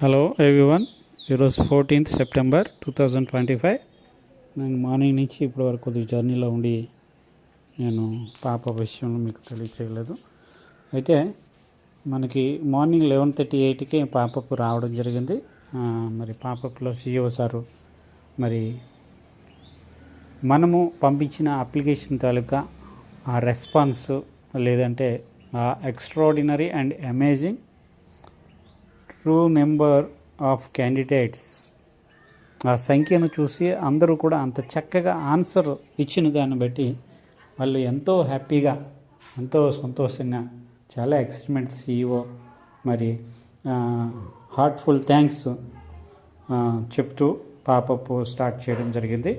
Hello everyone ఈరోజు fourteenth September two thousand twenty five నేను morning నుంచి ఇప్పటి వరకు కొద్దిగా జర్నీలో ఉండి నేను పాప విషయంలో మీకు తెలియచేయలేదు. అయితే మనకి మార్నింగ్ లెవెన్ థర్టీ ఎయిట్కి పాపప్ రావడం జరిగింది. మరి పాపప్లో సీఈఓ సారు మరి మనము పంపించిన అప్లికేషన్ తాలూకా ఆ రెస్పాన్స్ లేదంటే ఆ extraordinary and amazing true number of candidates ఆ సంఖ్యను చూసి అందరూ కూడా అంత చక్కగా ఆన్సర్ ఇచ్చిన దాన్ని బట్టి వాళ్ళు ఎంతో హ్యాపీగా ఎంతో సంతోషంగా చాలా ఎక్సైట్మెంట్ సీఈఓ మరి హార్ట్ఫుల్ థ్యాంక్స్ చెప్తూ పాపప్ స్టార్ట్ చేయడం జరిగింది.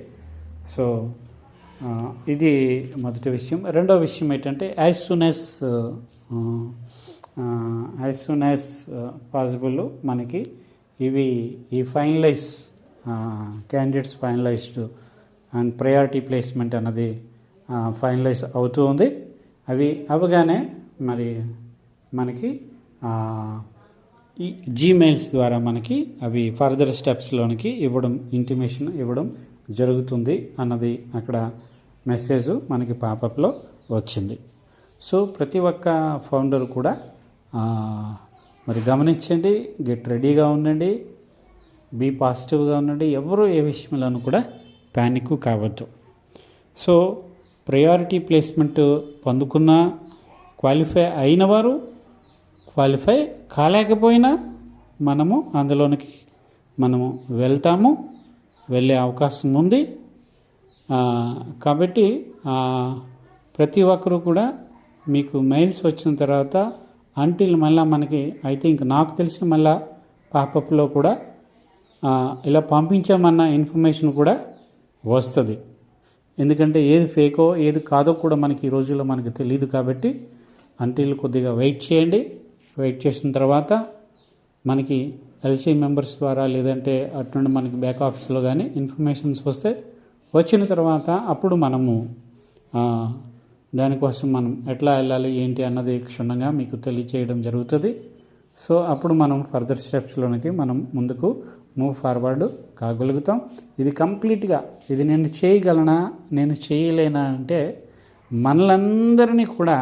సో ఇది మొదటి విషయం. రెండో విషయం ఏంటంటే as soon as as soon as possible మనకి ఇవి ఈ finalize candidates finalized and priority placement అన్నది ఫైనలైజ్ అవుతూ ఉంది. అవి అవగానే మరి మనకి ఈ జీమెయిల్స్ ద్వారా మనకి అవి ఫర్దర్ స్టెప్స్లోనికి ఇవ్వడం ఇంటిమేషన్ ఇవ్వడం జరుగుతుంది అన్నది అక్కడ మెసేజ్ మనకి పాపప్లో వచ్చింది. సో ప్రతి ఒక్క ఫౌండర్ కూడా మరి గమనించండి గెట్ రెడీగా ఉండండి బీ పాజిటివ్గా ఉండండి. ఎవరు ఏ విషయంలోనూ కూడా ప్యానిక్ కావద్దు. సో ప్రయారిటీ ప్లేస్మెంట్ పొందుకున్న క్వాలిఫై అయిన వారు క్వాలిఫై కాలేకపోయినా మనము అందులోనికి మనము వెళ్తాము వెళ్ళే అవకాశం ఉంది. కాబట్టి ప్రతి ఒక్కరూ కూడా మీకు మెయిల్స్ వచ్చిన తర్వాత అంటిల్ మళ్ళీ మనకి అయితే ఇంక నాకు తెలిసి మళ్ళీ పాపప్లో కూడా ఇలా పంపించామన్న ఇన్ఫర్మేషన్ కూడా వస్తుంది. ఎందుకంటే ఏది ఫేకో ఏది కాదో కూడా మనకి ఈ రోజుల్లో మనకి తెలియదు కాబట్టి అంటిల్ కొద్దిగా వెయిట్ చేయండి. వెయిట్ చేసిన తర్వాత మనకి ఎల్సీ మెంబర్స్ ద్వారా లేదంటే అటు నుండి మనకి బ్యాక్ ఆఫీస్లో కానీ ఇన్ఫర్మేషన్స్ వస్తే వచ్చిన తర్వాత అప్పుడు మనము దానికోసం మనం ఎట్లా వెళ్ళాలి ఏంటి అన్నది క్షుణ్ణంగా మీకు తెలియచేయడం జరుగుతుంది. సో అప్పుడు మనం ఫర్దర్ స్టెప్స్లోనికి మనం ముందుకు మూవ్ ఫార్వర్డ్ కాగలుగుతాం. ఇది కంప్లీట్గా ఇది నేను చేయగలనా నేను చేయలేనా అంటే మనలందరినీ కూడా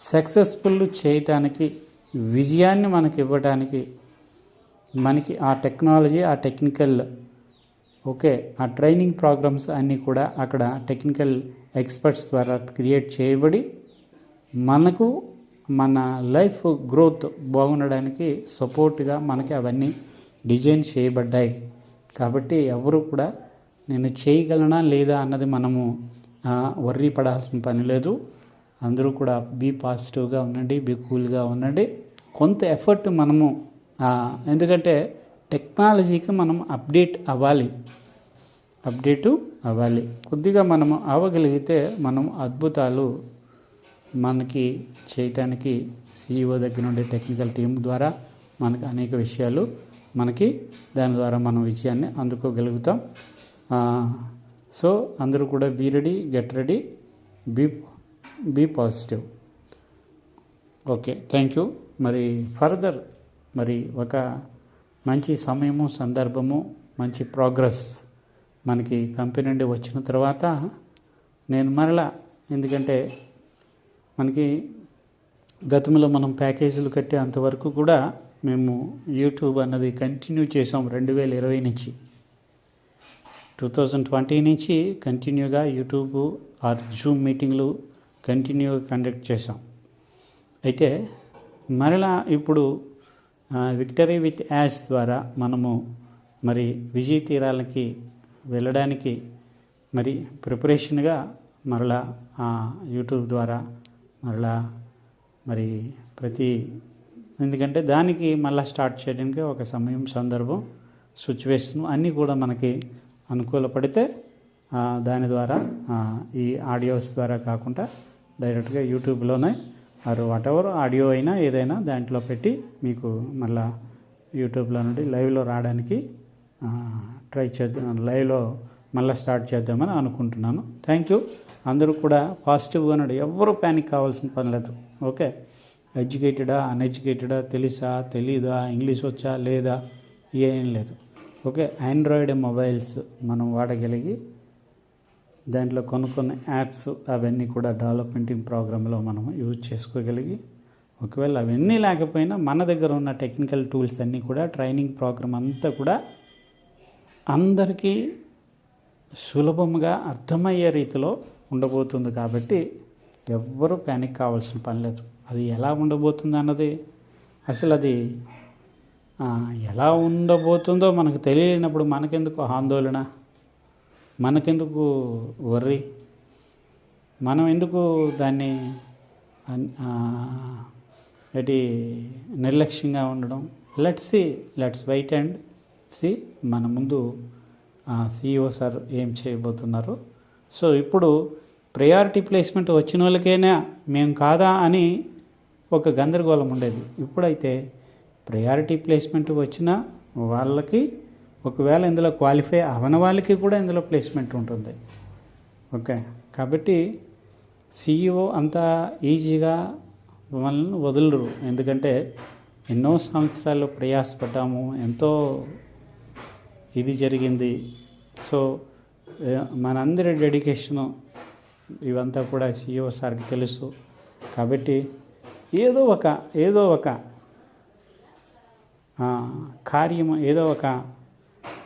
సక్సెస్ఫుల్ చేయటానికి విజయాన్ని మనకి ఇవ్వడానికి మనకి ఆ టెక్నాలజీ ఆ టెక్నికల్ ఓకే ఆ ట్రైనింగ్ ప్రోగ్రామ్స్ అన్నీ కూడా అక్కడ టెక్నికల్ ఎక్స్పర్ట్స్ ద్వారా క్రియేట్ చేయబడి మనకు మన లైఫ్ గ్రోత్ బాగుండడానికి సపోర్ట్గా మనకి అవన్నీ డిజైన్ చేయబడ్డాయి. కాబట్టి ఎవరు కూడా నేను చేయగలనా లేదా అన్నది మనము వర్రీ పడాల్సిన పని లేదు. అందరూ కూడా బీ పాజిటివ్గా ఉండండి బీ కూల్గా ఉండండి. కొంత ఎఫర్ట్ మనము ఎందుకంటే టెక్నాలజీకి మనం అప్డేట్ అవ్వాలి. అప్డేటు అవ్వాలి. కొద్దిగా మనము అవ్వగలిగితే మనం అద్భుతాలు మనకి చేయటానికి సీఈఓ దగ్గర నుండి టెక్నికల్ టీం ద్వారా మనకు అనేక విషయాలు మనకి దాని ద్వారా మనం విజయాన్ని అందుకోగలుగుతాం. సో అందరూ కూడా be ready get ready be be positive okay thank you మరి ఫర్దర్ మరి ఒక మంచి సమయము సందర్భము మంచి ప్రోగ్రెస్ మనకి కంపెనీ నుండి వచ్చిన తర్వాత నేను మరలా ఎందుకంటే మనకి గతంలో మనం ప్యాకేజీలు కట్టే అంతవరకు కూడా మేము యూట్యూబ్ అన్నది కంటిన్యూ చేసాం రెండు వేల ఇరవై నుంచి. టూ థౌజండ్ ట్వంటీ నుంచి కంటిన్యూగా యూట్యూబ్ ఆర్ జూమ్ మీటింగ్లు కంటిన్యూగా కండక్ట్ చేసాం అయితే మరలా ఇప్పుడు విక్టరీ విత్ యాష్ ద్వారా మనము మరి విజయ తీరాలకి వెళ్ళడానికి మరి ప్రిపరేషన్గా మరలా ఆ యూట్యూబ్ ద్వారా మరలా మరి ప్రతి ఎందుకంటే దానికి మళ్ళీ స్టార్ట్ చేయడానికి ఒక సమయం సందర్భం సిచ్యువేషన్ అన్నీ కూడా మనకి అనుకూలపడితే దాని ద్వారా ఈ ఆడియోస్ ద్వారా కాకుండా డైరెక్ట్గా యూట్యూబ్లోనే ఆర్ వాట్ ఎవర్ ఆడియో అయినా ఏదైనా దాంట్లో పెట్టి మీకు మళ్ళా యూట్యూబ్లో నుండి లైవ్లో రావడానికి ట్రై చేద్దాం లైవ్లో మళ్ళీ స్టార్ట్ చేద్దామని అనుకుంటున్నాను. థ్యాంక్ యూ అందరూ కూడా పాజిటివ్గా ఉన్నాడు ఎవరు ప్యానిక్ కావాల్సిన పని లేదు. ఓకే ఎడ్యుకేటెడా అన్ఎడ్యుకేటెడా తెలుసా తెలీదా ఇంగ్లీష్ వచ్చా లేదా ఏం లేదు. ఓకే ఆండ్రాయిడ్ మొబైల్స్ మనం వాడగలిగి దాంట్లో కొన్ని కొన్ని యాప్స్ అవన్నీ కూడా డెవలప్మెంటింగ్ ప్రోగ్రాంలో మనం యూజ్ చేసుకోగలిగి ఒకవేళ అవన్నీ లేకపోయినా మన దగ్గర ఉన్న టెక్నికల్ టూల్స్ అన్నీ కూడా ట్రైనింగ్ ప్రోగ్రామ్ అంతా కూడా అందరికీ సులభంగా అర్థమయ్యే రీతిలో ఉండబోతుంది కాబట్టి ఎవ్వరూ ప్యానిక్ కావాల్సిన పని లేదు. అది ఎలా ఉండబోతుంది అన్నది? అసలు అది ఎలా ఉండబోతుందో మనకు తెలియనప్పుడు మనకెందుకు ఆందోళన? మనకెందుకు వర్రి మనం ఎందుకు దాన్ని ఏంటి నిర్లక్ష్యంగా ఉండడం? Let's see let's wait and see మన ముందు సిఇఓ సార్ ఏం చేయబోతున్నారు. సో ఇప్పుడు ప్రయారిటీ ప్లేస్మెంట్ వచ్చిన వాళ్ళకైనా మేము కాదా అని ఒక గందరగోళం ఉండేది. ఇప్పుడైతే ప్రయారిటీ ప్లేస్మెంట్ వచ్చిన వాళ్ళకి ఒకవేళ ఇందులో క్వాలిఫై అవన వాళ్ళకి కూడా ఇందులో ప్లేస్మెంట్ ఉంటుంది. ఓకే. కాబట్టి సిఇఓ అంత ఈజీగా మనల్ని వదలరు. ఎందుకంటే ఎన్నో సంవత్సరాలు ప్రయాసపడ్డాము. ఎంతో ఇది జరిగింది. సో మనందరి డెడికేషను ఇవంతా కూడా సిఇఓ సార్కి తెలుసు. కాబట్టి ఏదో ఒక ఏదో ఒక కార్యం కార్యము ఏదో ఒక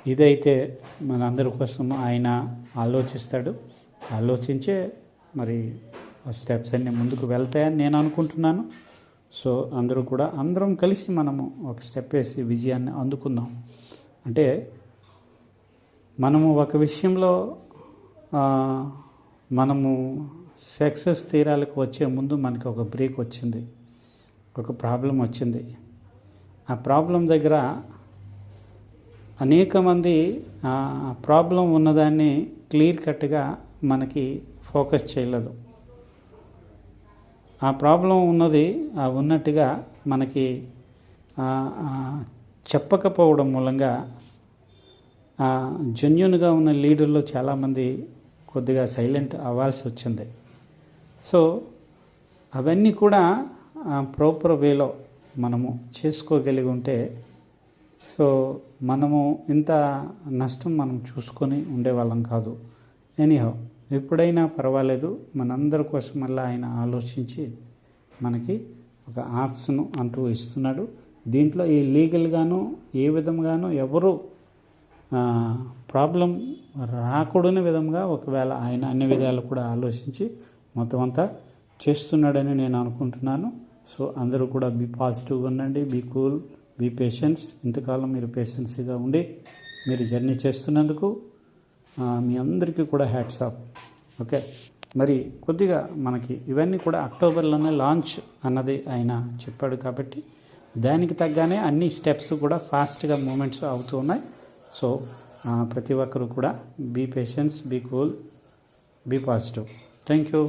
ఇదైతే మనందరి కోసం ఆయన ఆలోచిస్తాడు. ఆలోచించే మరి ఆ స్టెప్స్ అన్నీ ముందుకు వెళ్తాయని నేను అనుకుంటున్నాను. సో అందరూ కూడా అందరం కలిసి మనము ఒక స్టెప్ వేసి విజయాన్ని అందుకుందాం. అంటే మనము ఒక విషయంలో మనము సక్సెస్ తీరాలకు వచ్చే ముందు మనకి ఒక బ్రేక్ వచ్చింది. ఒక ప్రాబ్లం వచ్చింది. ఆ ప్రాబ్లం దగ్గర అనేక మంది ఆ ప్రాబ్లం ఉన్నదాన్ని క్లియర్ కట్గా మనకి ఫోకస్ చేయలేదు. ఆ ప్రాబ్లం ఉన్నది ఆ ఉన్నట్టుగా మనకి చెప్పకపోవడం మూలంగా జెన్యున్గా ఉన్న లీడర్లో చాలామంది కొద్దిగా సైలెంట్ అవ్వాల్సి వచ్చింది. సో అవన్నీ కూడా ప్రాపర్ వేలో మనము చేసుకోగలిగి ఉంటే సో మనము ఇంత నష్టం మనం చూసుకొని ఉండేవాళ్ళం కాదు. ఎనీహో ఎప్పుడైనా పర్వాలేదు మనందరి కోసం మళ్ళీ ఆయన ఆలోచించి మనకి ఒక ఆప్షన్ అంటూ ఇస్తున్నాడు. దీంట్లో ఈ లీగల్గాను ఏ విధంగానూ ఎవరు ప్రాబ్లం రాకూడని విధంగా ఒకవేళ ఆయన అన్ని విధాలు కూడా ఆలోచించి మొత్తం అంతా చేస్తున్నాడని నేను అనుకుంటున్నాను. సో అందరూ కూడా బీ పాజిటివ్గా ఉండండి బీ కూల్ బీ పేషెన్స్ ఇంతకాలం మీరు పేషెన్సీగా ఉండి మీరు జర్నీ చేస్తున్నందుకు మీ అందరికీ కూడా హ్యాట్స్ ఆఫ్ ఓకే మరి కొద్దిగా మనకి ఇవన్నీ కూడా అక్టోబర్లోనే లాంచ్ అన్నది ఆయన చెప్పాడు కాబట్టి దానికి తగ్గానే అన్ని స్టెప్స్ కూడా ఫాస్ట్గా మూమెంట్స్ అవుతూ ఉన్నాయి. సో ఆ, ప్రతి ఒక్కరు కూడా be patience be cool be positive thank you